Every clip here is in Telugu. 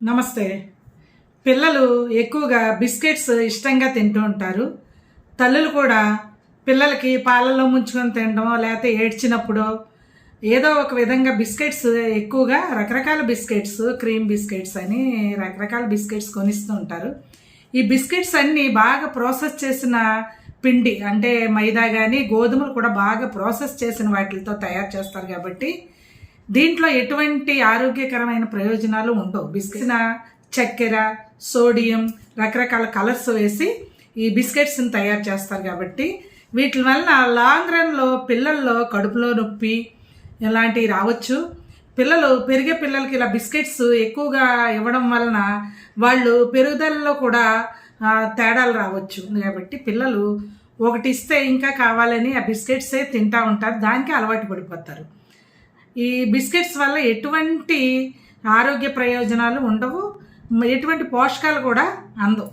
నమస్తే. పిల్లలు ఎక్కువగా బిస్కెట్స్ ఇష్టంగా తింటూ ఉంటారు. తల్లులు కూడా పిల్లలకి పాలల్లో ముంచుకొని తినడం లేకపోతే ఏడ్చినప్పుడు ఏదో ఒక విధంగా బిస్కెట్స్ ఎక్కువగా రకరకాల బిస్కెట్స్ క్రీమ్ బిస్కెట్స్ అని రకరకాల బిస్కెట్స్ కొనిస్తూ ఉంటారు. ఈ బిస్కెట్స్ అన్నీ బాగా ప్రాసెస్ చేసిన పిండి అంటే మైదా కానీ గోధుమలు కూడా బాగా ప్రాసెస్ చేసిన వాటితో తయారు చేస్తారు కాబట్టి దీంట్లో ఎటువంటి ఆరోగ్యకరమైన ప్రయోజనాలు ఉండవు. బిస్కెట్స్ చక్కెర సోడియం రకరకాల కలర్స్ వేసి ఈ బిస్కెట్స్ని తయారు చేస్తారు కాబట్టి వీటి వలన లాంగ్ రన్లో పిల్లల్లో కడుపులో నొప్పి ఇలాంటివి రావచ్చు. పిల్లలు పెరిగే పిల్లలకి ఇలా బిస్కెట్స్ ఎక్కువగా ఇవ్వడం వలన వాళ్ళు పెరుగుదలలో కూడా తేడాలు రావచ్చు. కాబట్టి పిల్లలు ఒకటి ఇస్తే ఇంకా కావాలని ఆ బిస్కెట్సే తింటా ఉంటారు. దానికి అలవాటు పడిపోతారు. ఈ బిస్కెట్స్ వల్ల ఎటువంటి ఆరోగ్య ప్రయోజనాలు ఉండవు ఎటువంటి పోషకాలు కూడా అందవు.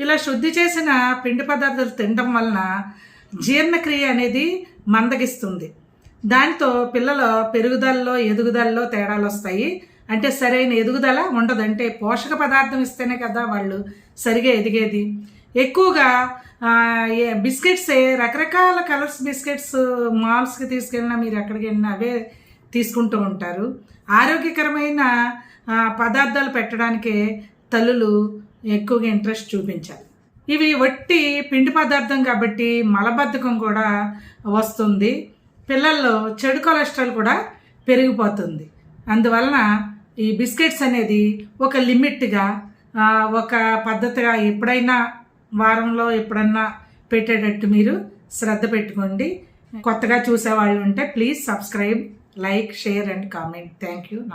ఇలా శుద్ధి చేసిన పిండి పదార్థాలు తినడం వలన జీర్ణక్రియ అనేది మందగిస్తుంది. దాంతో పిల్లల పెరుగుదలలో ఎదుగుదలలో తేడాలు వస్తాయి. అంటే సరైన ఎదుగుదల ఉండదు. అంటే పోషక పదార్థం ఇస్తేనే కదా వాళ్ళు సరిగా ఎదిగేది. ఎక్కువగా బిస్కెట్సే ఏ- బిస్కెట్స్ రకరకాల కలర్స్ బిస్కెట్స్ మాల్స్కి తీసుకెళ్ళినా మీరు ఎక్కడికి వెళ్ళినా అవే తీసుకుంటూ ఉంటారు. ఆరోగ్యకరమైన పదార్థాలు పెట్టడానికే తల్లులు ఎక్కువగా ఇంట్రెస్ట్ చూపించాలి. ఇవి వట్టి పిండి పదార్థం కాబట్టి మలబద్ధకం కూడా వస్తుంది. పిల్లల్లో చెడు కొలెస్ట్రాల్ కూడా పెరిగిపోతుంది. అందువలన ఈ బిస్కెట్స్ అనేది ఒక లిమిట్గా ఒక పద్ధతిగా ఎప్పుడైనా వారంలో ఎప్పుడన్నా పెట్టేటట్టు మీరు శ్రద్ధ పెట్టుకోండి. కొత్తగా చూసేవాళ్ళు ఉంటే please subscribe like, share and comment. Thank you.